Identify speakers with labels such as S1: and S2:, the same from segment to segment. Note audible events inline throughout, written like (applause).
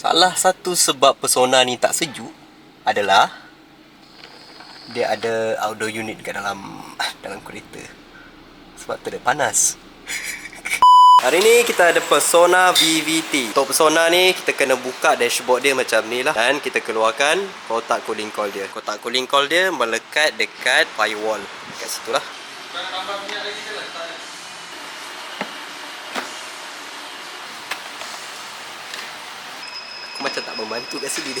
S1: Salah satu sebab pesona ni tak sejuk adalah dia ada outdoor unit dekat dalam (laughs) dalam kereta. Sebab tu dia panas. (laughs) Hari ni kita ada Persona VVT. Untuk Persona ni kita kena buka dashboard dia macam ni lah dan kita keluarkan kotak cooling coil dia. Kotak cooling coil dia melekat dekat firewall. Dekat situ lah. Aku macam tak membantu kat sini ni. (laughs)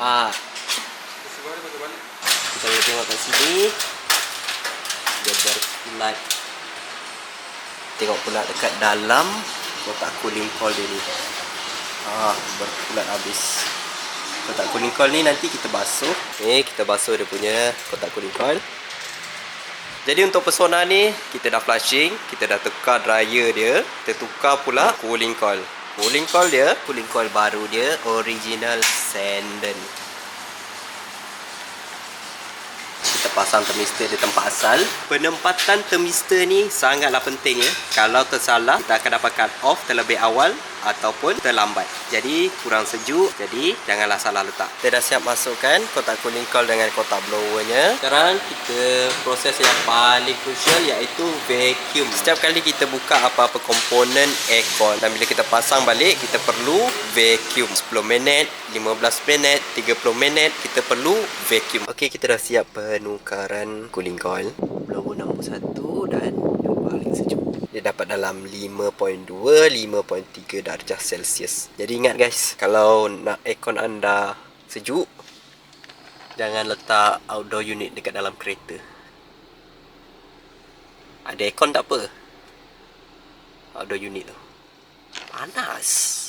S1: ah, kita boleh tengok kat sini. Dia berkulat. Tengok pula dekat dalam kotak cooling coil dia ni. Ah, berkulat habis. Kotak cooling coil ni nanti kita basuh. Ni kita basuh dia punya kotak cooling coil. Jadi untuk persona ni kita dah flushing, kita dah tukar dryer dia, kita tukar pula cooling coil. Cooling coil dia, cooling coil baru dia original Sanden. Kita pasang thermistor di tempat asal. Penempatan thermistor ni sangatlah penting ya. Kalau tersalah, kita akan dapat cut off terlebih awal ataupun terlambat. Jadi kurang sejuk, jadi janganlah salah letak. Kita dah siap masukkan kotak cooling coil dengan kotak blowernya. Sekarang kita proses yang paling crucial iaitu vacuum. Setiap kali kita buka apa-apa komponen aircon dan bila kita pasang balik, kita perlu vacuum. 10 minit, 15 minit, 30 minit, kita perlu vacuum. Okey, kita dah siap penukaran cooling coil. Blower nombor 1 dan yang paling sejuk. Dia dapat dalam 5.2, 5.3 darjah Celsius. Jadi ingat guys, kalau nak aircon anda sejuk, jangan letak outdoor unit dekat dalam kereta. Ada aircon tak apa. Outdoor unit tu. Panas.